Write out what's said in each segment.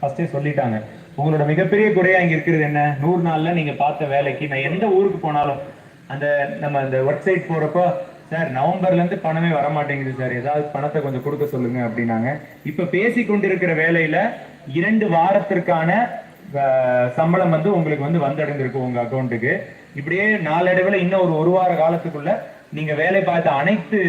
ஃபர்ஸ்டே சொல்லிட்டாங்க. உங்களோட மிகப்பெரிய குறையா இங்க இருக்கிறது என்ன? நூறு நாள்ல நீங்க பார்த்த வேலைக்கு நான் எந்த ஊருக்கு போனாலும் அந்த நம்ம அந்த வெப்சைட் போறப்போ சார் நவம்பர்ல இருந்து பணமே வர மாட்டேங்குது சார். ஏதாவது பணத்தை கொஞ்சம் கொடுக்க சொல்லுங்க அப்படின்னாங்க. இப்ப பேசி கொண்டிருக்கிற வேலையில இரண்டு வாரத்திற்கான சம்பளம் வந்து உங்களுக்கு வந்து வந்தடைந்திருக்கு உங்க அக்கௌண்ட்டுக்கு இப்படியே நாளடைவில் இன்னும் ஒரு ஒரு வார காலத்துக்குள்ள நீங்க வேலை பார்த்த அனைத்து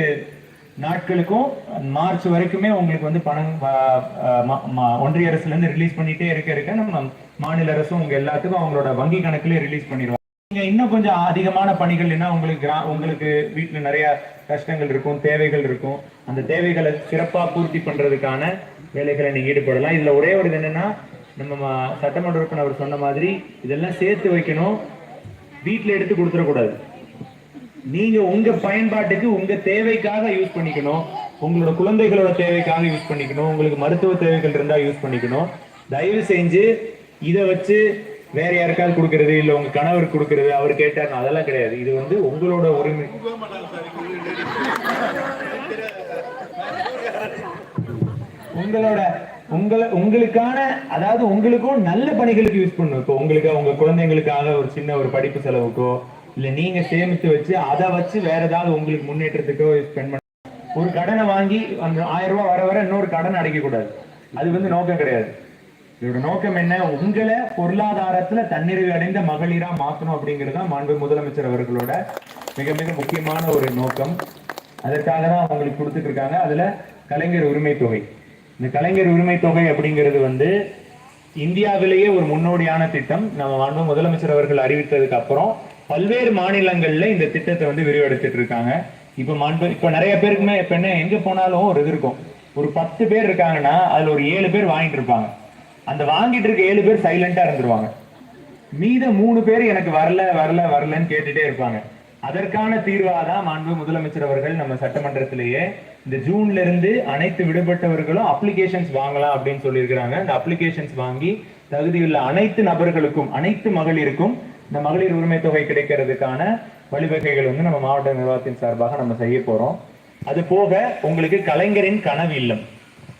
நாட்களுக்கும் மார்ச் வரைக்குமே உங்களுக்கு வந்து பணம் ஒன்றிய அரசுல இருந்து ரிலீஸ் பண்ணிட்டே இருக்க இருக்க நம்ம மாநில அரசும் உங்க எல்லாத்துக்கும் அவங்களோட வங்கி கணக்குலயே ரிலீஸ் பண்ணிடுவாங்க. நீங்க இன்னும் கொஞ்சம் அதிகமான பணிகள் என்ன உங்களுக்கு கிரா- உங்களுக்கு வீட்டுல நிறைய கஷ்டங்கள் இருக்கும் தேவைகள் இருக்கும். அந்த தேவைகளை சிறப்பா பூர்த்தி பண்றதுக்கான வேலைகளை நீங்க ஈடுபடலாம். இதுல ஒரே ஒரு இது என்னன்னா நம்ம சட்டமன்ற உறுப்பினர் அவர் சொன்ன மாதிரி இதெல்லாம் சேர்த்து வைக்கணும். வீட்டுல எடுத்து கொடுத்துடக்கூடாது. நீங்க உங்க பயன்பாட்டுக்கு உங்க தேவைக்காக யூஸ் பண்ணிக்கணும். உங்களோட குழந்தைகளோட தேவைக்காக யூஸ் பண்ணிக்கணும். உங்களுக்கு மருத்துவ தேவைகள் இருந்தா யூஸ் பண்ணிக்கணும். தயவு செஞ்சு இதை வச்சு வேற யாருக்காவது கொடுக்கறது இல்ல உங்க கணவர் கொடுக்கறது அவர் கேட்டாரு அதெல்லாம் கிடையாது. இது வந்து உங்களோட உரிமை. உங்களோட உங்களை உங்களுக்கான அதாவது உங்களுக்கும் நல்ல பணிகளுக்கு யூஸ் பண்ணும் இப்போ உங்களுக்கு உங்க குழந்தைங்களுக்காக ஒரு சின்ன ஒரு படிப்பு செலவுக்கோ இல்ல நீங்க சேமித்து வச்சு அதை வச்சு வேற ஏதாவது உங்களுக்கு முன்னேற்றத்துக்கோ ஸ்பெண்ட் பண்ண ஒரு கடனை வாங்கி அந்த ஆயிரம் ரூபாய் வர வர இன்னொரு கடன் அடைக்க கூடாது அது வந்து நோக்கம் கிடையாது. இதோட நோக்கம் என்ன? உங்களை பொருளாதாரத்துல தன்னிறைவு அடைந்த மகளிரா மாத்தணும் அப்படிங்கிறது தான் மாண்பு முதலமைச்சர் அவர்களோட மிக மிக முக்கியமான ஒரு நோக்கம். அதற்காக தான் அவங்களுக்கு கொடுத்துட்டு இருக்காங்க. அதுல கலைஞர் உரிமை தொகை. இந்த கலைஞர் உரிமை தொகை அப்படிங்கிறது வந்து இந்தியாவிலேயே ஒரு முன்னோடியான திட்டம். நம்ம மாண்பு முதலமைச்சர் அவர்கள் அறிவித்ததுக்கு அப்புறம் பல்வேறு மாநிலங்கள்ல இந்த திட்டத்தை வந்து விரிவடைச்சிட்டு இருக்காங்க. இப்ப மாண்பு இப்ப நிறைய பேருக்குமே இப்ப என்ன எங்க போனாலும் ஒரு இது இருக்கும். ஒரு பத்து பேர் இருக்காங்கன்னா அதுல ஒரு ஏழு பேர் வாங்கிட்டு இருப்பாங்க. அந்த வாங்கிட்டு இருக்க ஏழு பேர் சைலண்டா இருந்துருவாங்க. மீத மூணு பேர் எனக்கு வரல வரல வரலன்னு கேட்டுட்டே இருப்பாங்க. அதற்கான தீர்வாதான் மாண்பு முதலமைச்சர் அவர்கள் நம்ம சட்டமன்றத்திலேயே இந்த ஜூன்ல இருந்து அனைத்து விடுபட்டவர்களும் அப்ளிகேஷன்ஸ் வாங்கலாம் அப்படின்னு சொல்லியிருக்கிறாங்க. அந்த அப்ளிகேஷன்ஸ் வாங்கி தகுதியுள்ள அனைத்து நபர்களுக்கும் அனைத்து மகளிருக்கும் இந்த மகளிர் உரிமை தொகை கிடைக்கிறதுக்கான வழிவகைகள் வந்து நம்ம மாவட்ட நிர்வாகத்தின் சார்பாக நம்ம செய்ய போறோம். அது போக உங்களுக்கு கலைஞரின் கனவு இல்லம்.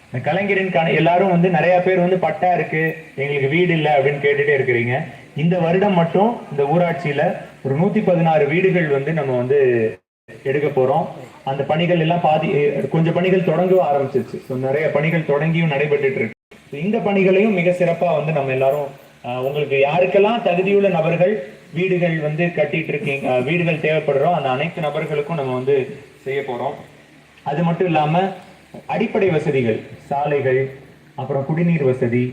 இந்த கலைஞரின் கன எல்லாரும் வந்து நிறைய பேர் வந்து பட்டா இருக்கு எங்களுக்கு வீடு இல்லை அப்படின்னு கேட்டுட்டே இருக்கிறீங்க. இந்த வருடம் மட்டும் இந்த ஊராட்சியில ஒரு நூத்தி பதினாறு வீடுகள் வந்து நம்ம வந்து எடுக்க போறோம். அந்த பணிகள் எல்லாம் பாதி கொஞ்சம் பணிகள் தொடங்கவும் ஆரம்பிச்சிருச்சு. ஸோ நிறைய பணிகள் தொடங்கியும் நடைபெற்றுட்டு இருக்கு. இந்த பணிகளையும் மிக சிறப்பா வந்து நம்ம எல்லாரும் உங்களுக்கு யாருக்கெல்லாம் தகுதியுள்ள நபர்கள் வீடுகள் வந்து கட்டிட்டு இருக்கீங்க வீடுகள் தேவைப்படுறோ அந்த அனைத்து நபர்களுக்கும் நம்ம வந்து செய்ய போறோம். அது மட்டும் இல்லாம அடிப்படை வசதிகள் சாலைகள் அப்புறம் குடிநீர் வசதி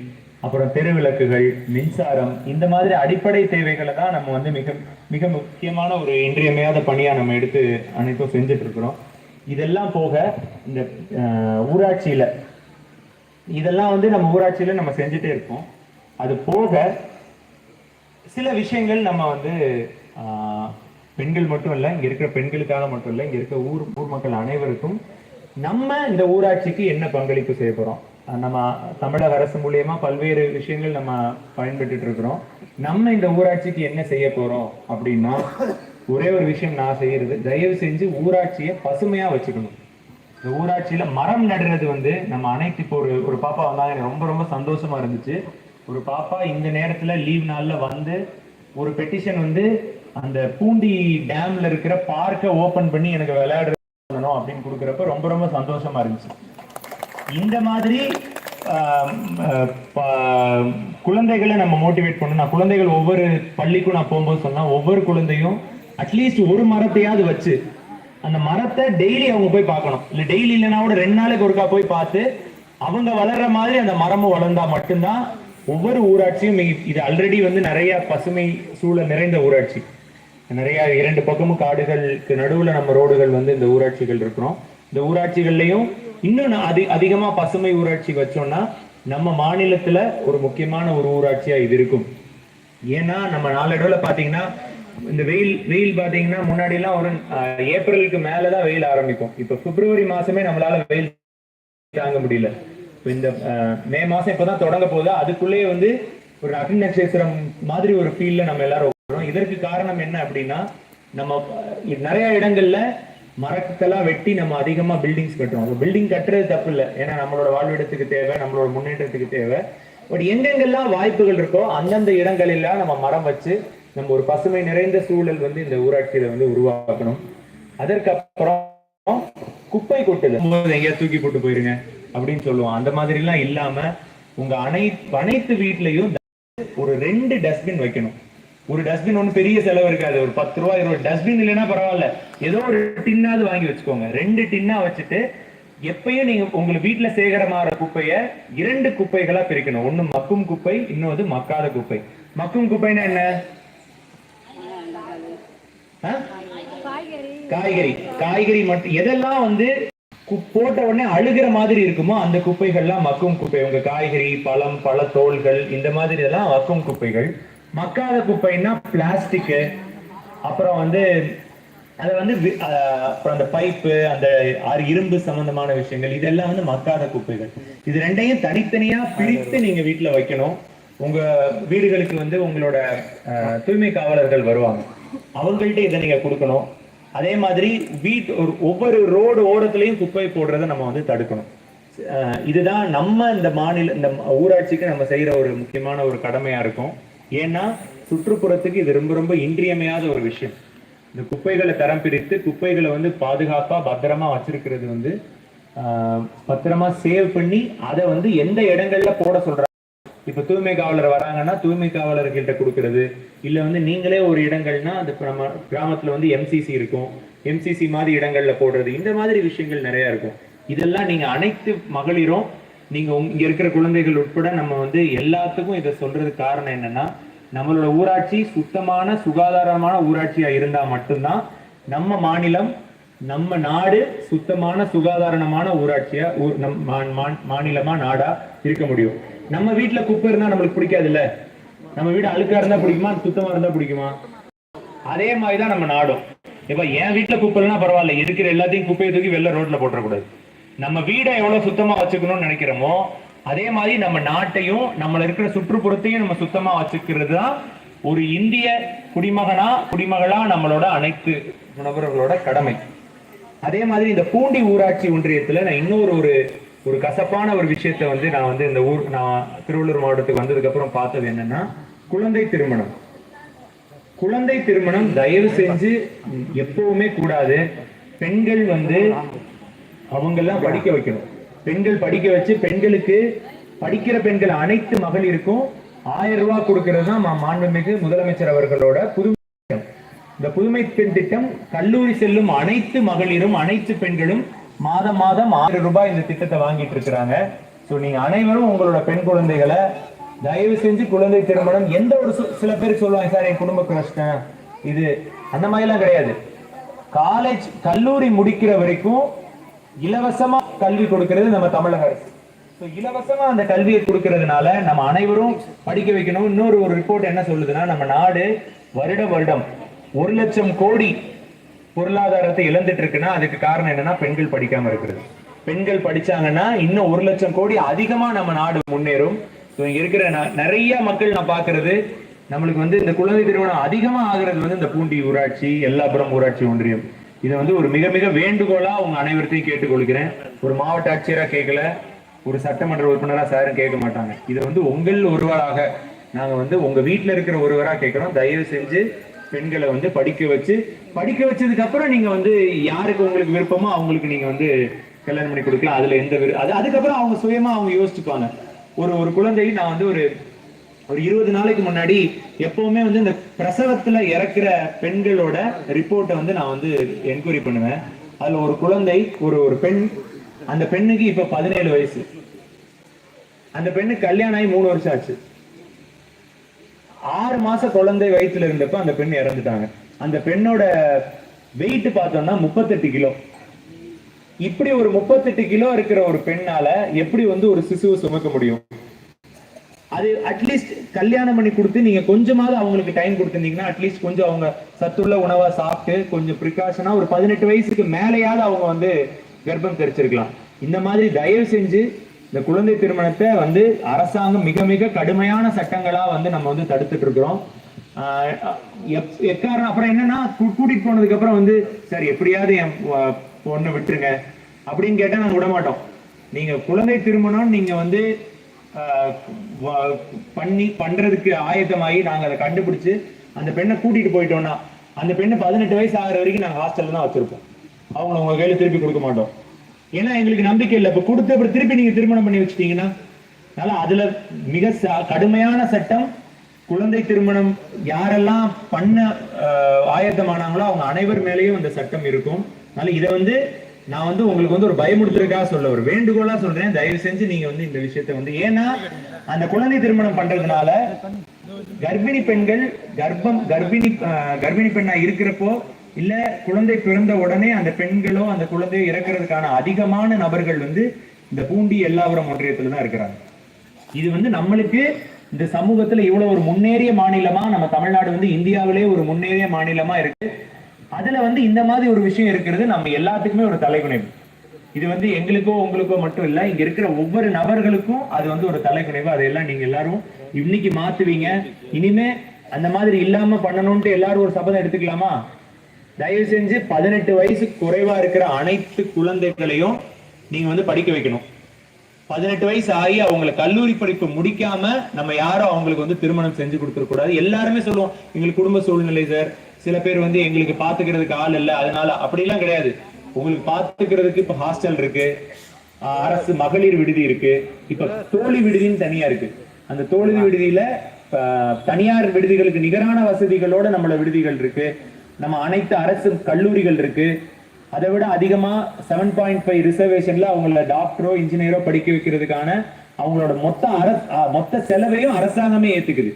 அப்புறம் தெருவிளக்குகள் மின்சாரம் இந்த மாதிரி அடிப்படை தேவைகளை தான் நம்ம வந்து மிக மிக முக்கியமான ஒரு இன்றியமையாத பணியாக நம்ம எடுத்து அனைத்தும் செஞ்சுட்டு இருக்கிறோம் இதெல்லாம் போக இந்த ஊராட்சியில் ஊராட்சியில இதெல்லாம் வந்து நம்ம ஊராட்சியில நம்ம செஞ்சுட்டே இருப்போம். அது போக சில விஷயங்கள் நம்ம வந்து பெண்கள் மட்டும் இல்லை இங்க இருக்கிற பெண்களுக்காக மட்டும் இல்லை இங்க இருக்க ஊர் ஊர் மக்கள் அனைவருக்கும் நம்ம இந்த ஊராட்சிக்கு என்ன பங்களிப்பு செய்ய போறோம்? நம்ம தமிழக அரசு மூலியமா பல்வேறு விஷயங்கள் நம்ம பயன்பெற்றுட்டு இருக்கிறோம். நம்ம இந்த ஊராட்சிக்கு என்ன செய்ய போறோம் அப்படின்னா ஒரே ஒரு விஷயம் நான் செய்யறது. தயவு செஞ்சு ஊராட்சியை பசுமையா வச்சுக்கணும். இந்த ஊராட்சியில மரம் நடுறது வந்து நம்ம அனைத்து இப்போ ஒரு ஒரு பாப்பா வந்தாங்க எனக்கு ரொம்ப ரொம்ப சந்தோஷமா இருந்துச்சு. ஒரு பாப்பா இந்த நேரத்துல லீவ் நாள்ல வந்து ஒரு பெட்டிஷன் வந்து அந்த பூண்டி டேம்ல இருக்கிற பார்க்கை ஓபன் பண்ணி எனக்கு விளையாடுறது அப்படின்னு கொடுக்குறப்ப ரொம்ப ரொம்ப சந்தோஷமா இருந்துச்சு. இந்த மாதிரி ப- குழந்தைகளை நம்ம மோட்டிவேட் பண்ணணும் நான் குழந்தைகள் ஒவ்வொரு பள்ளிக்கும் நான் போகும்போது சொன்னா ஒவ்வொரு குழந்தையும் அட்லீஸ்ட் ஒரு மரத்தையாவது வச்சு அந்த மரத்தை டெய்லி அவங்க போய் பார்க்கணும். இல்லை டெய்லி இல்லைன்னா கூட ரெண்டு நாளைக்கு ஒருக்கா போய் பார்த்து அவங்க வளர்ற மாதிரி அந்த மரமும் வளர்ந்தா மட்டும்தான் ஒவ்வொரு ஊராட்சியும் இது ஆல்ரெடி வந்து நிறைய பசுமை சூழல் நிறைந்த ஊராட்சி. நிறைய இரண்டு பக்கமும் காடுகளுக்கு நடுவுல நம்ம ரோடுகள் வந்து இந்த ஊராட்சிகள் இருக்கிறோம். இந்த ஊராட்சிகள்லயும் இன்னும் அதி அதிகமா பசுமை ஊராட்சி வச்சோம்னா நம்ம மாநிலத்துல ஒரு முக்கியமான ஒரு ஊராட்சியா இது இருக்கும். ஏன்னா நம்ம நாளடைவுல பாத்தீங்கன்னா இந்த வெயில் வெயில் பாத்தீங்கன்னா முன்னாடி எல்லாம் ஒரு ஏப்ரலுக்கு மேலதான் வெயில் ஆரம்பிக்கும். இப்ப பிப்ரவரி மாசமே நம்மளால வெயில் தாங்க முடியல. இந்த அஹ், மே மாசம் இப்பதான் தொடங்க போகுது. அதுக்குள்ளேயே வந்து ஒரு அக்னி நட்சத்திரம் மாதிரி ஒரு ஃபீல்டில் நம்ம எல்லாரும் உட்கார்றோம். இதற்கு காரணம் என்ன அப்படின்னா நம்ம நிறைய இடங்கள்ல மரத்தெல்லாம் வெட்டி நம்ம அதிகமா பில்டிங்ஸ் கட்டுறோம். பில்டிங் கட்டுறது தப்பு இல்லை. ஏன்னா நம்மளோட வாழ்விடத்துக்கு தேவை நம்மளோட முன்னேற்றத்துக்கு தேவை. பட் எங்கெங்கெல்லாம் வாய்ப்புகள் இருக்கோ அந்தந்த இடங்களெல்லாம் நம்ம மரம் வச்சு நம்ம ஒரு பசுமை நிறைந்த சூழல் வந்து இந்த ஊராட்சியில வந்து உருவாக்கணும். அதற்கப்புறம் குப்பை கொட்டுதல். எங்கேயா தூக்கி போட்டு போயிருங்க. அப்படின்னு சொல்லுவோம் அந்த மாதிரி எல்லாம் இல்லாம உங்க அனைத்து அனைத்து வீட்லயும் ஒரு ரெண்டு டஸ்ட்பின் வைக்கணும். ஒரு டஸ்ட்பின் ஒன்றும் பெரிய செலவு இருக்காது. ஒரு பத்து ரூபா இருபது டஸ்ட்பின் இல்லைன்னா பரவாயில்ல. ஏதோ ஒரு டின்னாவது வாங்கி வச்சுக்கோங்க. ரெண்டு டின்னா வச்சுட்டு எப்பயும் நீங்க உங்க வீட்டுல சேகரமாகிற குப்பைய இரண்டு குப்பைகளா பிரிக்கணும். ஒண்ணு மக்கும் குப்பை இன்னொரு மக்காத குப்பை. மக்கும் குப்பைன்னா என்ன? காய்கறி. காய்கறி மட்டும். எதெல்லாம் வந்து போட்ட உடனே அழுகிற மாதிரி இருக்குமோ? அந்த குப்பைகள்லாம் மக்கும் குப்பை. உங்க காய்கறி பழம் பழத்தோல்கள் இந்த மாதிரி எல்லாம் மக்கும் குப்பைகள். மக்காத குப்பைன்னா பிளாஸ்டிக்கு. அப்புறம் வந்து அதை வந்து வி- அப்புறம் அந்த பைப்பு அந்த ஆறு இரும்பு சம்பந்தமான விஷயங்கள் இதெல்லாம் வந்து மக்காத குப்பைகள். இது ரெண்டையும் தனித்தனியா பிரித்து நீங்க வீட்டுல வைக்கணும். உங்க வீடுகளுக்கு வந்து உங்களோட தூய்மை காவலர்கள் வருவாங்க. அவங்கள்ட்ட இதை நீங்க கொடுக்கணும். அதே மாதிரி வீட் ஒரு ஒவ்வொரு ரோடு ஓரத்துலையும் குப்பை போடுறதை நம்ம வந்து தடுக்கணும். இதுதான் நம்ம இந்த மாநில இந்த ஊராட்சிக்கு நம்ம செய்யற ஒரு முக்கியமான ஒரு கடமையா இருக்கும். ஏன்னா சுற்றுப்புறத்துக்கு இது ரொம்ப ரொம்ப இன்றியமையாத ஒரு விஷயம். இந்த குப்பைகளை தரம் பிரித்து குப்பைகளை வந்து பாதுகாப்பா பத்திரமா வச்சிருக்கிறது வந்து பத்திரமா சேவ் பண்ணி அதை வந்து எந்த இடங்கள்ல போட சொல்றாங்க இப்ப தூய்மை காவலர் வராங்கன்னா தூய்மை காவலர்கிட்ட கொடுக்கறது. இல்ல வந்து நீங்களே ஒரு இடங்கள்னா அந்த நம்ம கிராமத்துல வந்து எம்சிசி இருக்கும். எம்சிசி மாதிரி இடங்கள்ல போடுறது. இந்த மாதிரி விஷயங்கள் நிறைய இருக்கும். இதெல்லாம் நீங்க அனைத்து மகளிரும் நீங்க உங்க- இங்க இருக்கிற குழந்தைகள் உட்பட நம்ம வந்து எல்லாத்துக்கும் இதை சொல்றதுக்கு காரணம் என்னன்னா நம்மளோட ஊராட்சி சுத்தமான சுகாதாரமான ஊராட்சியா இருந்தா மட்டும்தான் நம்ம மாநிலம் நம்ம நாடு சுத்தமான சுகாதாரமான ஊராட்சியா ஊர் நம் மா- மா- மாநிலமா நாடா இருக்க முடியும். நம்ம வீட்டுல குப்பை இருந்தா நம்மளுக்கு பிடிக்காது இல்ல நம்ம வீடு அழுக்கா இருந்தா பிடிக்குமா? சுத்தமா இருந்தா பிடிக்குமா? அதே மாதிரிதான் நம்ம நாடும். இப்ப என் வீட்டுல குப்பை பரவாயில்ல. இருக்கிற எல்லாத்தையும் குப்பையை தூக்கி வெளில ரோட்ல போட்டுறக்கூடாது. நம்ம வீடை எவ்வளவு சுத்தமா வச்சுக்கணும்னு நினைக்கிறோமோ அதே மாதிரி நம்ம நாட்டையும் நம்மள இருக்கிற சுற்றுப்புறத்தையும் நம்ம சுத்தமா வச்சுக்கிறது தான் ஒரு இந்திய குடிமகனா குடிமகளா நம்மளோட அனைத்து உணவர்களோட கடமை. அதே மாதிரி இந்த பூண்டி ஊராட்சி ஒன்றியத்துல நான் இன்னொரு ஒரு ஒரு கசப்பான ஒரு விஷயத்தை வந்து நான் வந்து இந்த ஊர் நான் திருவள்ளூர் மாவட்டத்துக்கு வந்ததுக்கு அப்புறம் பார்த்தது என்னன்னா குழந்தை திருமணம். குழந்தை திருமணம் தயவு செஞ்சு எப்பவுமே கூடாது. பெண்கள் வந்து அவங்கெல்லாம் படிக்க வைக்கணும். பெண்கள் படிக்க வச்சு பெண்களுக்கு படிக்கிற பெண்கள் அனைத்து மகளிருக்கும் ஆயிரம் ரூபாய் கொடுக்கிறது தான் மா- மாண்புமிகு முதலமைச்சர் அவர்களோட புதுமை திட்டம். இந்த புதுமை பெண் திட்டம் கல்லூரி செல்லும் அனைத்து மகளிரும் அனைத்து பெண்களும் மாதம் மாதம் ஆயிரம் ரூபாய் இந்த திட்டத்தை வாங்கிட்டு இருக்கிறாங்க. ஸோ நீங்க அனைவரும் உங்களோட பெண் குழந்தைகளை தயவு செஞ்சு குழந்தை திருமணம் எந்த ஒரு சு- சில பேர் சொல்லுவாங்க சார் என் குடும்ப கஷ்டம். இது அந்த மாதிரிலாம் கிடையாது. காலேஜ் கல்லூரி முடிக்கிற வரைக்கும் இலவசமா கல்வி கொடுக்கிறது நம்ம தமிழக அரசு. ஸோ இலவசமா அந்த கல்வியை கொடுக்கறதுனால நம்ம அனைவரும் படிக்க வைக்கணும். இன்னொரு ஒரு ரிப்போர்ட் என்ன சொல்லுதுன்னா நம்ம நாடு வருட வருடம் ஒரு லட்சம் கோடி பொருளாதாரத்தை இழந்துட்டு இருக்குன்னா அதுக்கு காரணம் என்னன்னா பெண்கள் படிக்காம இருக்கிறது. பெண்கள் படிச்சாங்கன்னா இன்னும் ஒரு லட்சம் கோடி அதிகமா நம்ம நாடு முன்னேறும். ஸோ இங்க இருக்கிற நிறைய மக்கள் நான் பாக்குறது நம்மளுக்கு வந்து இந்த குழந்தை திருமணம் அதிகமா ஆகுறது வந்து இந்த பூண்டி ஊராட்சி எல்லாபுரம் ஊராட்சி ஒன்றியம். இதை வந்து ஒரு மிக மிக வேண்டுகோளா உங்க அனைவர்த்தையும் கேட்டுக்கொள்கிறேன். ஒரு மாவட்ட ஆட்சியரா கேட்கல ஒரு சட்டமன்ற உறுப்பினரா சாரும் கேட்க மாட்டாங்க. இதை வந்து உங்கள் ஒருவராக நாங்க வந்து உங்க வீட்டுல இருக்கிற ஒருவரா கேட்கிறோம். தயவு செஞ்சு பெண்களை வந்து படிக்க வச்சு படிக்க வச்சதுக்கு அப்புறம் நீங்க வந்து யாருக்கு உங்களுக்கு விருப்பமோ அவங்களுக்கு நீங்க வந்து கல்யாணம் பண்ணி கொடுக்கலாம். அதுல எந்த அது அதுக்கப்புறம் அவங்க சுயமா அவங்க யோசிச்சுப்பாங்க ஒரு ஒரு குழந்தை நான் வந்து ஒரு ஒரு இருபது நாளைக்கு முன்னாடி எப்பவுமே வந்து இந்த பிரசவத்துல இறக்குற பெண்களோட ரிப்போர்ட்டை வந்து நான் வந்து என்கொயரி பண்ணுவேன். அதுல ஒரு குழந்தை ஒரு ஒரு பெண் அந்த பெண்ணுக்கு இப்ப பதினேழு வயசு. அந்த பெண்ணுக்கு கல்யாணம் ஆகி மூணு வருஷம் ஆச்சு. ஆறு மாச குழந்தை வயிற்றுல இருந்தப்ப அந்த பெண் இறந்துட்டாங்க. அந்த பெண்ணோட வெயிட் பார்த்தோம்னா முப்பத்தெட்டு கிலோ. இப்படி ஒரு முப்பத்தெட்டு கிலோ இருக்கிற ஒரு பெண்ணால எப்படி வந்து ஒரு சிசுவை சுமக்க முடியும்? அது அட்லீஸ்ட் கல்யாணம் பண்ணி கொடுத்து நீங்க கொஞ்சமாவது அவங்களுக்கு டைம் கொடுத்துருந்தீங்கன்னா அட்லீஸ்ட் கொஞ்சம் அவங்க சத்துள்ள உணவா சாப்பிட்டு கொஞ்சம் ப்ரிகாஷனா ஒரு பதினெட்டு வயசுக்கு மேலேயாவது அவங்க வந்து கர்ப்பம் தெரிச்சிருக்கலாம். இந்த மாதிரி தயவு செஞ்சு இந்த குழந்தை திருமணத்தை வந்து அரசாங்கம் மிக மிக கடுமையான சட்டங்களா வந்து நம்ம வந்து தடுத்துட்டு இருக்கிறோம் எப்- எக்காரணம் அப்புறம் என்னன்னா கூட்டிட்டு போனதுக்கு அப்புறம் வந்து சார் எப்படியாவது என் பொண்ணை விட்டுருங்க. அப்படின்னு கேட்டா நாங்க விட மாட்டோம் நீங்க குழந்தை திருமணம் நீங்க வந்து வ- பண்ணி பண்றதுக்கு ஆயத்தமாகி நாங்க அதை கண்டுபிடிச்சு அந்த பெண்ணை கூட்டிட்டு போயிட்டோம்னா அந்த பெண்ணு பதினெட்டு வயசு ஆகிற வரைக்கும் நாங்க ஹாஸ்டல்ல தான் வச்சிருப்போம். அவங்க உங்க கையில திருப்பி கொடுக்க மாட்டோம். ஏன்னா எங்களுக்கு நம்பிக்கை இல்லை. இப்ப கொடுத்து அப்புறம் திருப்பி நீங்க திருமணம் பண்ணி வச்சிட்டீங்கன்னா அதனால அதுல மிக ச- கடுமையான சட்டம் குழந்தை திருமணம் யாரெல்லாம் பண்ண ஆயத்தமானாங்களோ அவங்க அனைவர் மேலேயும் அந்த சட்டம் இருக்கும். அதனால இதை வந்து நான் வந்து உங்களுக்கு வந்து ஒரு பயமுடுத்துறதுக்காக சொல்ல ஒரு வேண்டுகோளா சொல்றேன். தயவு செஞ்சு நீங்க வந்து இந்த விஷயத்தை வந்து ஏன்னா அந்த குழந்தை திருமணம் பண்றதுனால கர்ப்பிணி பெண்கள் கர்ப்பம் கர்ப்பிணி ஆஹ், கர்ப்பிணி பெண்ணா இருக்கிறப்போ இல்ல குழந்தை பிறந்த உடனே அந்த பெண்களோ அந்த குழந்தையோ இறக்குறதுக்கான அதிகமான நபர்கள் வந்து இந்த பூண்டி எல்லாவரம் ஒன்றியத்துல தான் இருக்கிறாங்க. இது வந்து நம்மளுக்கு இந்த சமூகத்துல இவ்வளவு ஒரு முன்னேறிய மாநிலமா நம்ம தமிழ்நாடு வந்து இந்தியாவிலே ஒரு முன்னேறிய மாநிலமா இருக்கு. அதுல வந்து இந்த மாதிரி ஒரு விஷயம் இருக்கிறது நம்ம எல்லாத்துக்குமே ஒரு தலைகுனிவு. இது வந்து எங்களுக்கோ உங்களுக்கோ மட்டும் இல்ல இங்க இருக்கிற ஒவ்வொரு நபர்களுக்கும் அது வந்து ஒரு தலைகுனிவு. அதையெல்லாம் நீங்க எல்லாரும் இன்னைக்கு மாத்துவீங்க. இனிமே அந்த மாதிரி இல்லாம பண்ணணும்ட்டு எல்லாரும் ஒரு சபதம் எடுத்துக்கலாமா? தயவு செஞ்சு பதினெட்டு வயசு குறைவா இருக்கிற அனைத்து குழந்தைகளையும் நீங்க வந்து படிக்க வைக்கணும். பதினெட்டு வயசு ஆகி அவங்களை கல்லூரி படிப்பு முடிக்காம நம்ம யாரும் அவங்களுக்கு வந்து திருமணம் செஞ்சு கொடுத்துட கூடாது. எல்லாருமே சொல்லுவோம் எங்களுக்கு குடும்ப சூழ்நிலை சார். சில பேர் வந்து எங்களுக்கு பாத்துக்கிறதுக்கு ஆள் இல்ல அதனால அப்படிலாம் கிடையாது. உங்களுக்கு பாத்துக்கிறதுக்கு இப்ப ஹாஸ்டல் இருக்கு அரசு மகளிர் விடுதி இருக்கு இப்ப தோழி விடுதின்னு தனியா இருக்கு. அந்த தோழி விடுதியில தனியார் விடுதிகளுக்கு நிகரான வசதிகளோட நம்மள விடுதிகள் இருக்கு. நம்ம அனைத்து அரசு கல்லூரிகள் இருக்கு. அதை விட அதிகமா செவன் பாயிண்ட் ஃபைவ் ரிசர்வேஷன்ல அவங்கள டாக்டரோ இன்ஜினியரோ படிக்க வைக்கிறதுக்கான அவங்களோட மொத்த அரசு மொத்த செலவையும் அரசாங்கமே ஏத்துக்குது.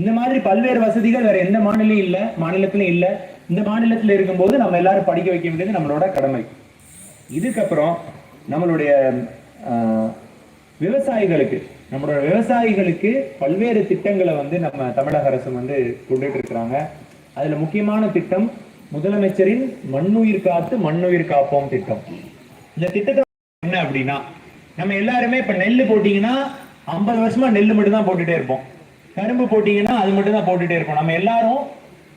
இந்த மாதிரி பல்வேறு வசதிகள் வேற எந்த மாநிலம் இல்ல மாநிலத்திலும் இல்ல. இந்த மாநிலத்தில் இருக்கும்போது நம்ம எல்லாரும் படிக்க வைக்க வேண்டியது நம்மளோட கடமை. இதுக்கப்புறம் நம்மளுடைய விவசாயிகளுக்கு நம்மளோட விவசாயிகளுக்கு பல்வேறு திட்டங்களை வந்து நம்ம தமிழக அரசு வந்து கொண்டுட்டு இருக்கிறாங்க. அதுல முக்கியமான திட்டம் முதலமைச்சரின் மண்ணுயிர் காத்து மண்ணுயிர் காப்போம் திட்டம். இந்த திட்டத்தை என்ன அப்படின்னா நம்ம எல்லாருமே இப்ப நெல் போட்டீங்கன்னா ஐம்பது வருஷமா நெல் மட்டும்தான் போட்டுட்டே இருப்போம். கரும்பு போட்டீங்கன்னா அது மட்டும் தான் போட்டுட்டே இருப்போம். நம்ம எல்லாரும்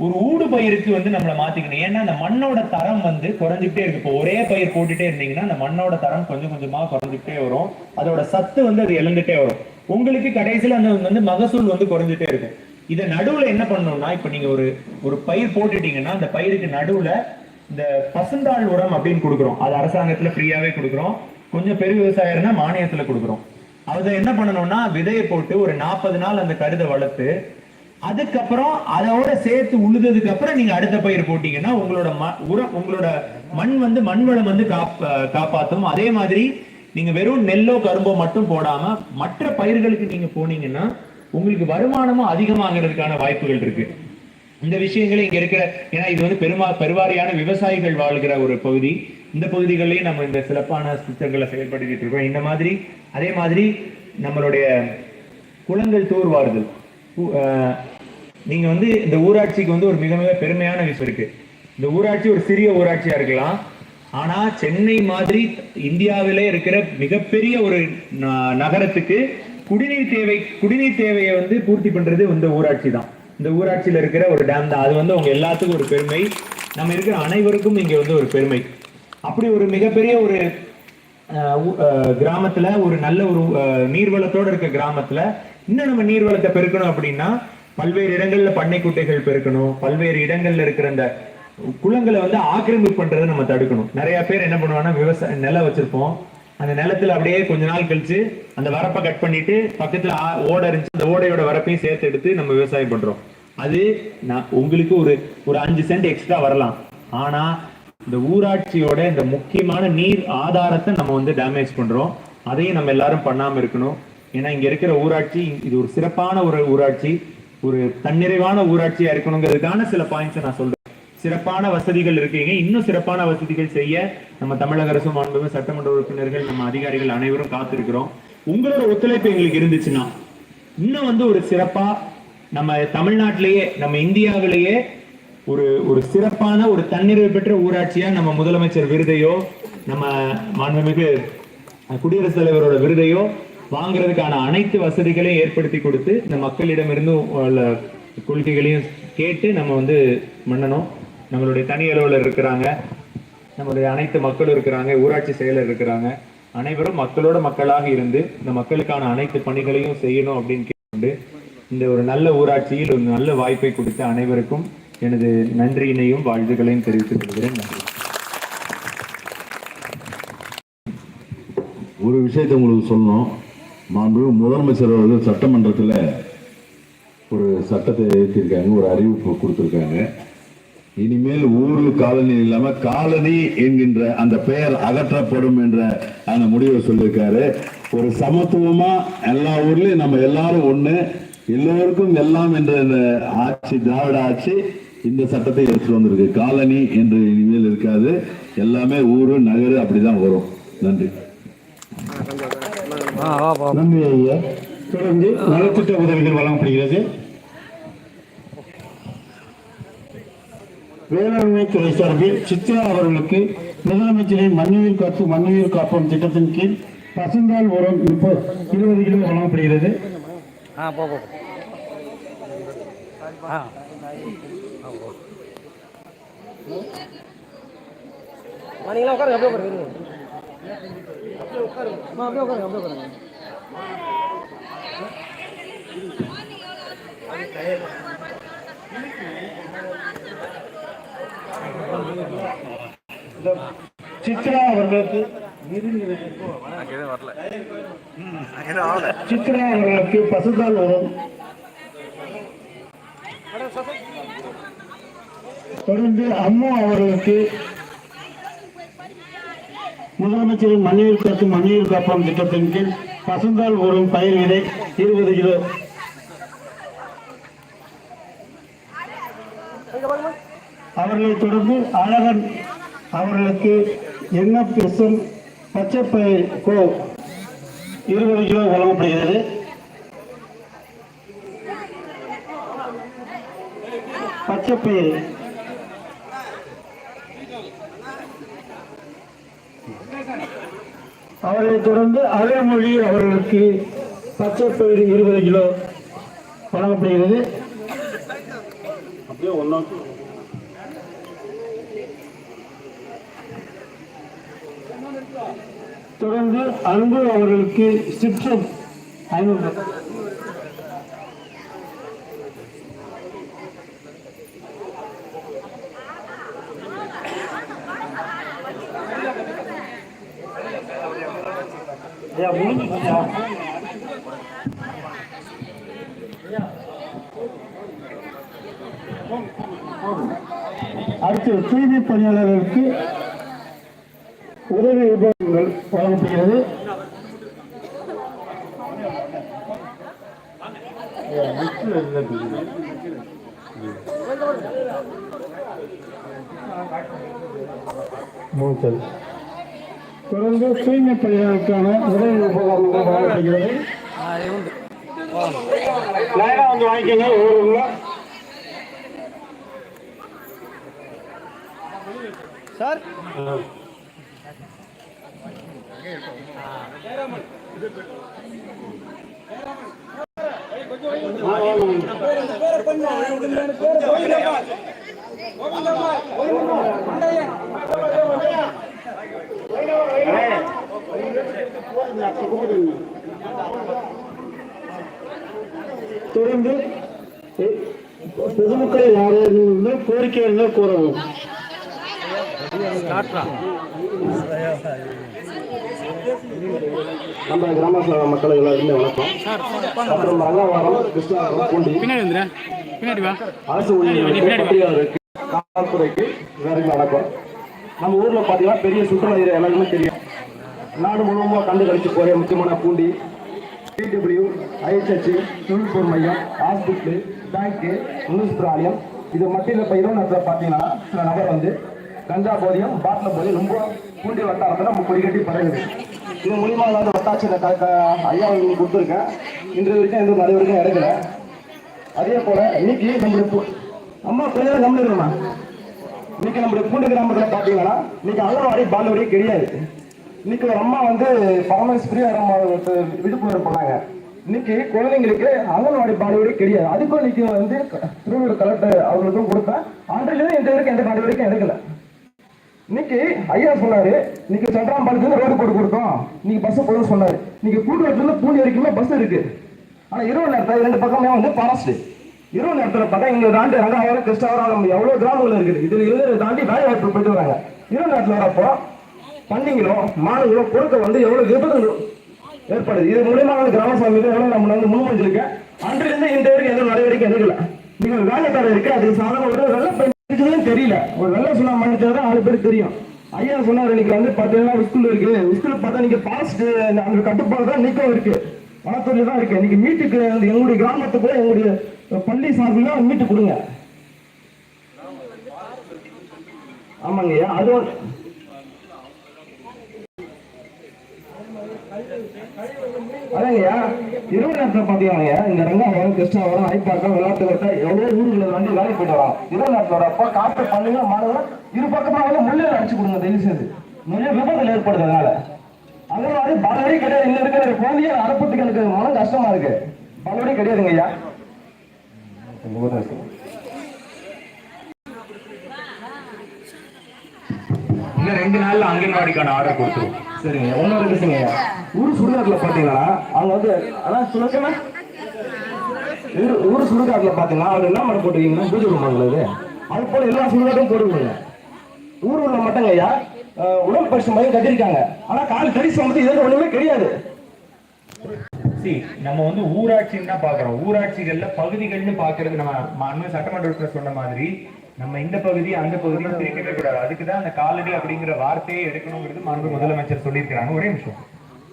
ஒரு ஊடு பயிருக்கு வந்து நம்மள மாத்திக்கணும். ஏன்னா அந்த மண்ணோட தரம் வந்து குறைஞ்சிக்கிட்டே இருக்கு. இப்போ ஒரே பயிர் போட்டுட்டே இருந்தீங்கன்னா அந்த மண்ணோட தரம் கொஞ்சம் கொஞ்சமா குறைஞ்சிக்கிட்டே வரும். அதோட சத்து வந்து அது இழந்துட்டே வரும். உங்களுக்கு கடைசியில அந்த வந்து மகசூல் வந்து குறைஞ்சிட்டே இருக்கும். இதை நடுவில் என்ன பண்ணணும்னா இப்போ நீங்கள் ஒரு ஒரு பயிர் போட்டுட்டீங்கன்னா அந்த பயிருக்கு நடுவில் இந்த பசுந்தாள் உரம் அப்படின்னு கொடுக்குறோம். அது அரசாங்கத்தில் ஃப்ரீயாகவே கொடுக்குறோம். கொஞ்சம் பெரிய விவசாயம்னா மானியத்தில் கொடுக்குறோம். அதை என்ன பண்ணணும்னா விதையை போட்டு ஒரு நாற்பது நாள் அந்த கருதை வளர்த்து அதுக்கப்புறம் அதோட சேர்த்து உழுததுக்கு அப்புறம் நீங்க அடுத்த பயிர் போட்டீங்கன்னா உங்களோட ம- உரம் உங்களோட மண் வந்து மண் வளம் வந்து காப்ப காப்பாற்றும் அதே மாதிரி நீங்க வெறும் நெல்லோ கரும்போ மட்டும் போடாம மற்ற பயிர்களுக்கு நீங்க போனீங்கன்னா உங்களுக்கு வருமானமும் அதிகமாகிறதுக்கான வாய்ப்புகள் இருக்கு. இந்த விஷயங்களை இங்க இருக்கிற ஏன்னா இது வந்து பெருமா பெருவாரியான விவசாயிகள் வாழ்கிற ஒரு பகுதி. இந்த பகுதிகளையும் நம்ம இந்த சிறப்பான திட்டங்களை செயல்படுத்திட்டு இருக்கோம். இந்த மாதிரி அதே மாதிரி நம்மளுடைய குளங்கள் தூர்வாறுதல் நீங்க வந்து இந்த ஊராட்சிக்கு வந்து ஒரு மிக மிக பெருமையான விஷயம் இருக்கு. இந்த ஊராட்சி ஒரு சிறிய ஊராட்சியா இருக்கலாம். ஆனா சென்னை மாதிரி இந்தியாவிலே இருக்கிற மிகப்பெரிய ஒரு ந- நகரத்துக்கு குடிநீர் தேவை குடிநீர் தேவையை வந்து பூர்த்தி பண்றது இந்த ஊராட்சி தான். இந்த ஊராட்சியில இருக்கிற ஒரு டேம் தான். அது வந்து உங்க எல்லாத்துக்கும் ஒரு பெருமை. நம்ம இருக்கிற அனைவருக்கும் இங்க வந்து ஒரு பெருமை. அப்படி ஒரு மிகப்பெரிய ஒரு கிராமத்துல ஒரு நல்ல ஒரு நீர்வளத்தோட இருக்க கிராமத்துல இன்னும் நம்ம நீர்வளத்தை பெருக்கணும் அப்படின்னா பல்வேறு இடங்கள்ல பண்ணை குட்டைகள் பெருக்கணும். பல்வேறு இடங்கள்ல இருக்கிற அந்த குளங்களை வந்து ஆக்கிரமிப்பு பண்றதை நம்ம தடுக்கணும். நிறைய பேர் என்ன பண்ணுவாங்கன்னா விவசாய நிலம் வச்சிருப்போம். அந்த நிலத்துல அப்படியே கொஞ்ச நாள் கழிச்சு அந்த வரப்பை கட் பண்ணிட்டு பக்கத்துல ஓடை இருந்துச்சு அந்த ஓடையோட வரப்பையும் சேர்த்து எடுத்து நம்ம விவசாயம் பண்றோம். அது நான் உங்களுக்கு ஒரு ஒரு அஞ்சு சென்ட் எக்ஸ்ட்ரா வரலாம். ஆனா இந்த ஊராட்சியோட இந்த முக்கியமான நீர் ஆதாரத்தை நம்ம வந்து டேமேஜ் பண்றோம். அதையும் நம்ம எல்லாரும் பண்ணாம இருக்கணும். ஏன்னா இங்க இருக்கிற ஊராட்சி இது ஒரு சிறப்பான ஒரு ஊராட்சி ஒரு தன்னிறைவான ஊராட்சியா இருக்கணுங்கிறதுக்கான சில பாயிண்ட்ஸ் நான் சொல்றேன். சிறப்பான வசதிகள் இருக்கீங்க. இன்னும் சிறப்பான வசதிகள் செய்ய நம்ம தமிழக அரசு மாண்பு சட்டமன்ற உறுப்பினர்கள் நம்ம அதிகாரிகள் அனைவரும் காத்திருக்கிறோம். உங்களோட ஒத்துழைப்பு எங்களுக்கு இருந்துச்சுன்னா இன்னும் வந்து ஒரு சிறப்பா நம்ம தமிழ்நாட்டிலேயே நம்ம இந்தியாவிலேயே ஒரு ஒரு சிறப்பான ஒரு தன்னிறைவு பெற்ற ஊராட்சியா நம்ம முதலமைச்சர் விருதையோ நம்ம மாண்புமிகு குடியரசுத் தலைவரோட விருதையோ வாங்குறதுக்கான அனைத்து வசதிகளையும் ஏற்படுத்தி கொடுத்து இந்த மக்களிடமிருந்து உள்ள கொள்கைகளையும் கேட்டு நம்ம வந்து பண்ணணும் நம்மளுடைய தனி அலுவலர் இருக்கிறாங்க. நம்மளுடைய அனைத்து மக்களும் இருக்கிறாங்க. ஊராட்சி செயலர் இருக்கிறாங்க. அனைவரும் மக்களோட மக்களாக இருந்து இந்த மக்களுக்கான அனைத்து பணிகளையும் செய்யணும் அப்படின்னு கேட்டு இந்த ஒரு நல்ல ஊராட்சியில் ஒரு நல்ல வாய்ப்பை கொடுத்த அனைவருக்கும் எனது நன்றியினையும் வாழ்த்துக்களையும் தெரிவித்துக் கொள்கிறேன். நன்றி. ஒரு விஷயத்தை உங்களுக்கு சொல்லணும். மாண்பு முதலமைச்சர் அவர்கள் சட்டமன்றத்தில் ஒரு சட்டத்தை ஏற்றிருக்காங்க ஒரு அறிவிப்பு கொடுத்துருக்காங்க. இனிமேல் ஊரு காலனி இல்லாம காலனி என்கின்ற அந்த பெயர் அகற்றப்படும் என்ற அந்த முடிவை சொல்லியிருக்காரு. ஒரு சமத்துவமா எல்லா ஊர்லயும் நம்ம எல்லாரும் ஒண்ணு எல்லோருக்கும் எல்லாம் என்ற இந்த ஆட்சி திராவிட ஆட்சி இந்த சட்டத்தை எடுத்துட்டு வந்திருக்கு. காலனி என்று இனிமேல் இருக்காது. எல்லாமே ஊரு நகரு அப்படிதான் வரும். நன்றி. நன்றி ஐயா. தொடர்ந்து நலத்திட்ட உதவிகள் வழங்கப்படுகிறது. வேளாண்மை துறை சார்பில் சித்ரா அவர்களுக்கு முதலமைச்சரின் மண்ணுயிர் காத்து மண்ணுயிர் காப்போம் திட்டத்தின் கீழ் பசுந்தால் உரம் இப்போ இருபது கிலோ வழங்கப்படுகிறது. உட்காருங்க சித்ரா அவர்களுக்கு சித்ரா அவர்களுக்கு உரம் தொடர்ந்து அம்மு அவர்களுக்கு முதலமைச்சரின் மண்ணுயிர் காத்து மண்ணுயிர் காப்போம் திட்டத்தின் கீழ் பசுந்தாள் உரம் பயிர் விதை இருபது கிலோ அவர்களை தொடர்ந்து அழகன் அவர்களுக்கு என்ன பேசும் பச்சைப்பை கோ இருபது கிலோ வழங்கப்படுகிறது. பச்சை பயிர் அவர்களை தொடர்ந்து அழமொழி அவர்களுக்கு பச்சை பயிர் இருபது கிலோ வழங்கப்படுகிறது. அப்படியே ஒன்றா தொடர்ந்து அன்பு அவர்களுக்கு சிற்றம் ஐநூறு ஐயா, முடிஞ்சு போச்சா? அடுத்து தூய்மை பணியாளர்களுக்கு உதவி உபகரணங்கள் வழங்கப்படுகிறது மூத்தல். தொடர்ந்து தூய்மை பணியாளருக்கான உதவி உபகரணங்கள் வழங்கப்படுகிறது ஆ இது உண்டு லைனா வந்து வாங்கிக்கோங்க ஊருக்குள்ள சார் தொடர்ந்து பொதுமக்கள் யாராவது கோரிக்கை இருந்தால் கூறவும். நம்ம கிராம சபை மக்கள் எல்லாருக்குமே வணக்கம். அப்புறம் ரங்கவாரம் கிருஷ்ணாவரம் பூண்டி. பின்னாடி அரசு ஊழியர்களுக்கு காவல்துறைக்கு எல்லாருக்கும் வணக்கம் நம்ம ஊரில் பார்த்தீங்கன்னா பெரிய சுற்றுலா ஏரியா எல்லாருக்குமே தெரியும். நாடு முழுவதுமா கண்டு கழிச்சு போகிற முக்கியமான பூண்டி பிடபிள்யூ ஐஹெச்சி தொழில்பொருள் மையம் ஹாஸ்பிட்டல் பேங்க்கு முனிசிபல் ஆலயம் இது மத்தியில் இப்போ இரவு நேரத்தில் பார்த்தீங்கன்னா சில நபர் வந்து கஞ்சா போதையும் பாட்டில் போதையும் ரொம்ப பூண்டி வட்டாரத்தில் நம்ம கொடிக்கட்டி பரவுது. இது மூலியமாக வந்து வட்டாட்சியில் க ஐயா கொடுத்துருக்கேன். இன்று வரைக்கும் எந்த நடவடிக்கையும் எடுக்கல. அதே போல் இன்னைக்கு நம்மளுடைய அம்மா கொஞ்ச நேரம் கம்மில் இன்னைக்கு நம்மளுடைய பூண்டு கிராமத்தில் பார்த்தீங்கன்னா இன்னைக்கு அங்கன்வாடி பால்வாடி கிடையாது. இன்னைக்கு ஒரு அம்மா வந்து பரமேஸ் பிரியார் அம்மா பண்ணாங்க இன்னைக்கு குழந்தைங்களுக்கு அங்கன்வாடி பால்வாடி கிடையாது. அதுக்கும் இன்னைக்கு வந்து திருவள்ளூர் கலெக்டர் அவர்களுக்கும் கொடுத்தேன். ஆண்டிலேயும் இந்த வரைக்கும் எந்த நடவடிக்கையும் எடுக்கல இன்னைக்கு ஐயா சொன்னாரு இன்னைக்கு சந்திராம்பாளையத்துல ரோடு போட்டு கொடுத்தோம். இன்னைக்கு பஸ் போதும் சொன்னாரு. இன்னைக்கு கூட்டுறதுலேருந்து பூண்டி வரைக்குமே பஸ் இருக்கு. ஆனா இரவு நேரத்தில் ரெண்டு பக்கமே வந்து ஃபாரஸ்ட் இரவு நேரத்தில் பார்த்தா இங்க தாண்டி ரங்காயிரம் கிருஷ்ணாவரம் எவ்வளவு கிராமங்கள் இருக்குது. இதுல இருந்து தாண்டி வேலை வாய்ப்பு போயிட்டு வராங்க. இரவு நேரத்தில் வரப்போ பண்டிகளோ மாணவர்களோ கொடுக்க வந்து எவ்வளவு விபத்துகள் ஏற்படுது. இது மூலியமாக கிராம சபையில எவ்வளவு நம்ம வந்து முன்மொழிஞ்சிருக்கேன் அன்றிலிருந்து இந்த வரைக்கும் எந்த நடவடிக்கை எடுக்கல. வேலை தர இருக்கு அது சாதாரண ஒரு வெள்ள இருக்குதுன்னு தெரியல. ஒரு வெள்ள சுண்ணா மன்னிச்சா தான் பேருக்கு தெரியும். ஐயா சொன்னார் இன்னைக்கு வந்து பார்த்தீங்கன்னா ஸ்கூல் இருக்கு ஸ்கூல் பார்த்தா நீங்க பாஸ்ட் அந்த கட்டுப்பாடு தான் நீக்கம் இருக்கு. வனத்துறை தான் இருக்கு. இன்னைக்கு மீட்டுக்கு வந்து எங்களுடைய கிராமத்துக்குள்ள எங்களுடைய பள்ளி சார்பில் மீட்டு கொடுங்க. ஆமாங்க அது வந்து- அதாங்கய்யா இரவு நேரத்தில் பாத்தீங்கன்னா இந்த ரங்காவரம் கிருஷ்ணாவரம் ஐப்பாக்கம் விளையாட்டு கட்ட எவ்வளவு ஊர்களை வண்டி வேலை போயிட்டு வரோம் இரவு நேரத்தில் வரப்போ காட்டு பண்ணுங்க மாணவர் இரு பக்கமாக வந்து முள்ளையில் அடிச்சு கொடுங்க தயவு செய்து நிறைய விபத்துகள் ஏற்படுது அதனால. அதே மாதிரி பலவடி கிடையாது. இன்னும் இருக்கிற குழந்தைய அனுப்புறதுக்கு எனக்கு மனம் கஷ்டமா இருக்கு. பலவடி கிடையாதுங்க ஐயா. இன்னும் ரெண்டு நாள்ல அங்கன்வாடிக்கான ஆர்டர் கொடுத்துருவோம் சரிங்க இன்னொரு ஐயா. ஊர் சுடுகாட்டுல பாத்தீங்கன்னா அவங்க வந்து அதான் சுடுகாட்டுல ஊர் ஊர் சுடுகாட்டுல பாத்தீங்கன்னா அவர் என்ன மட்டும் போட்டுருக்கீங்கன்னா பூஜை ரூம் அது போல எல்லா சுடுகாட்டும் போடுவீங்க ஊர் உள்ள மட்டுங்க ஐயா. உடல் பரிசு மையம் கட்டியிருக்காங்க. ஆனா கால் கரிசு வந்து இதெல்லாம் ஒண்ணுமே கிடையாது. நம்ம வந்து ஊராட்சின்னு தான் பாக்குறோம் ஊராட்சிகள்ல பகுதிகள்னு பாக்குறது நம்ம அண்மை சட்டமன்ற உறுப்பினர் சொன்ன மாதிரி நம்ம இந்த பகுதி அந்த பகுதியும் பிரிக்கவே கூடாது. அதுக்குதான் அந்த காலடி அப்படிங்கிற வார்த்தையை எடுக்கணுங்கிறது மாண்பு முதலமைச்சர் சொல்லியிருக்கிறாங்க. ஒரே நிமிஷம்.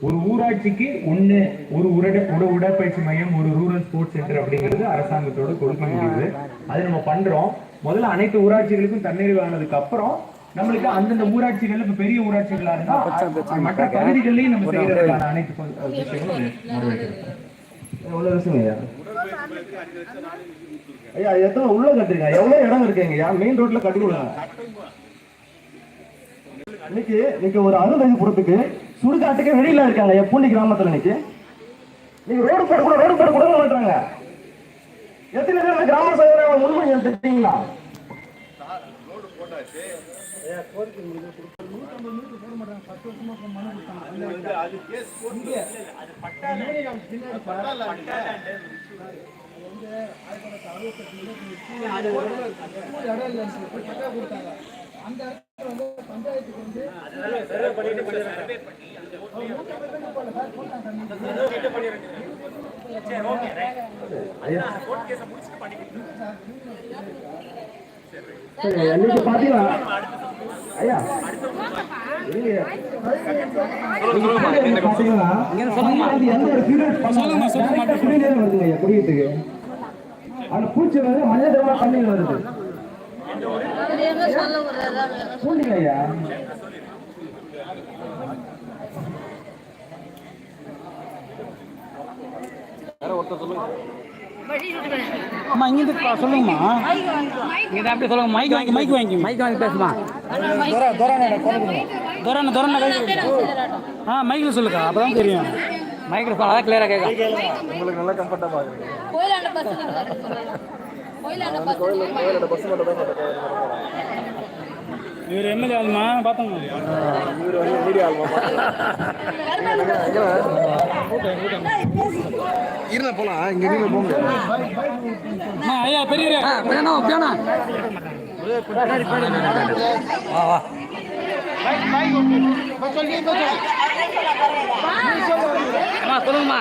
ஒரு ஊராட்சிக்கு ஒண்ணு ஒரு உரட உட உடற்பயிற்சி மையம் ஒரு ரூரல் ஸ்போர்ட்ஸ் சென்டர் அப்படிங்கிறது அரசாங்கத்தோட கொடுக்க முடியுது. அது நம்ம பண்றோம். முதல்ல அனைத்து ஊராட்சிகளுக்கும் தண்ணீர் ஆனதுக்கு அப்புறம் நம்மளுக்கு அந்தந்த ஊராட்சிகள்ல இப்ப பெரிய ஊராட்சிகளா இருந்தா மற்ற பகுதிகள்லயும் நம்ம செய்யறதுக்கான அனைத்து விஷயங்களும் ஐயா? எத்தனை உள்ள கட்டிருக்காங்க? எவ்வளவு இடம் இருக்குங்க ஐயா? மெயின் ரோட்ல கட்டி விடுங்க இன்னைக்கு இன்னைக்கு ஒரு அருந்ததிபுரத்துக்கு சுடுகாட்டுக்கு வெளியில இருக்காங்க பூண்டி கிராமத்துல இன்னைக்கு. நீங்க ரோடு போட கூட ரோடு போட கூட மாட்டாங்க எத்தனை பேர் கிராம சபையில முன்மொழி எடுத்துட்டீங்களா சரி, இன்னைக்கு பாத்தீங்கன்னா ஐயா இருங்க. இன்னைக்கு பாத்தீங்கன்னா, அது எந்த ஒரு period பண்ணாலும் direct குடிநீர் வருதுங்க ஐயா, குடிக்கிறதுக்கு. அந்த பூச்சி வந்து மஞ்சள் தரமா தண்ணீர் வருது. பூண்டிங்க ஐயா. அம்மா இங்கிருந்து சொல்லுங்கம்மா. இங்கே அப்படியே சொல்லுங்க மைக் வாங்கி மைக் வாங்கி. மைக் வாங்கி பேசுமா? துரண துரண கை கொடுங்க. ஆ மைக்கில் சொல்லுக்கா அப்பதான் தெரியும். மைக்கில் சொல்ல அதான் கிளியராக கேட்கும். பஸ் கோயிலாண்ட பஸ் இவர் எம்எல்ஏ ஆகுமா பார்த்தோங்க அம்மா, ஐயா பெரிய சொல்லுங்கம்மா.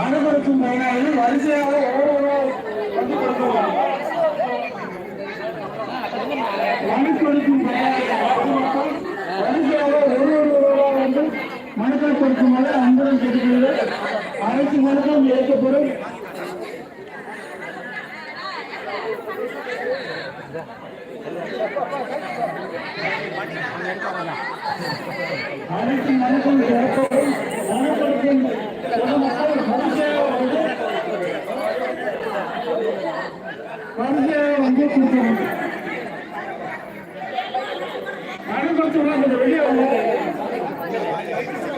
அனுமதிக்கும் பயனாளிகள் வரிசையாக ஒவ்வொரு வந்து மனு கொடுக்கும் பொதுமக்கள் வரிசையாக ஒரு ஒரு ரூபா வந்து மனுக்கள் அன்புடன் கேட்டுக்கொள்வது அரசு மனுக்களும் ஏற்கப்படும் அனைத்து மனுக்களும் ஏற்கப்படும் மனு பொதுமக்கள் வந்து வந்து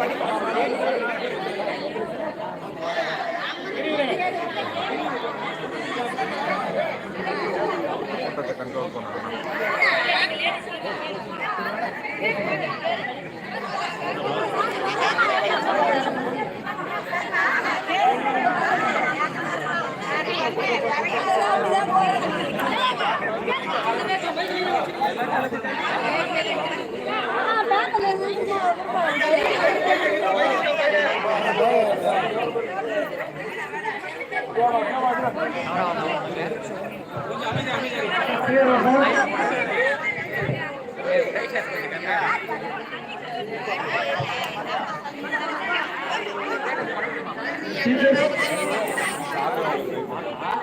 கொடுக்கணும் மனு கொடுத்தவங்க கொஞ்சம் வெளியே வாங்க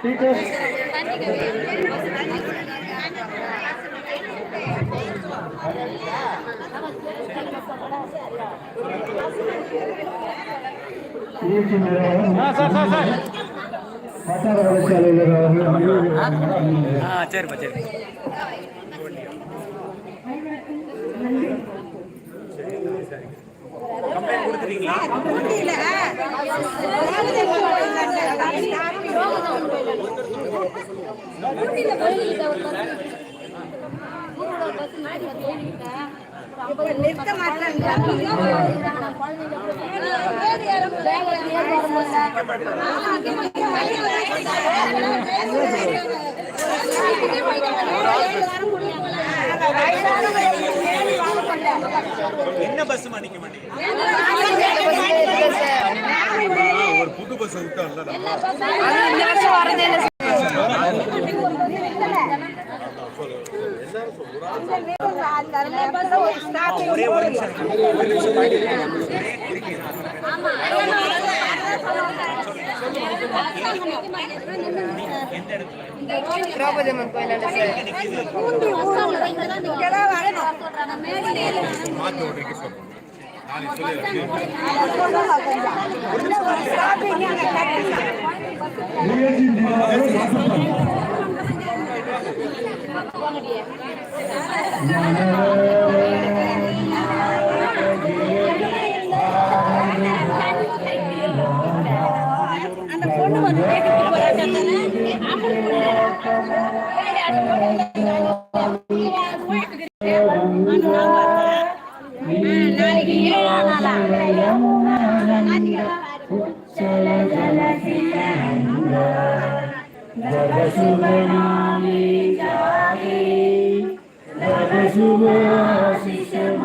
நிகழ்ச்சி நிர்வாகம் வட்டார வளர்ச்சி அலுவலர் அவர்கள் மகிழ்வு நிறுத்த என்ன பஸ் நிக்க மாட்டேங்குது ஒரு புது பஸ் விட்டான்ல திரௌபதி அம்மன் கோயில் மாத்தி விட்றீங்க சொல்றேன் நாளைக்கு சொல்லி நிகழ்ச்சி நிர்வாகம் வாசப்படி. அந்த பொண்ணு வந்து Jesu, Jesu, Jesu,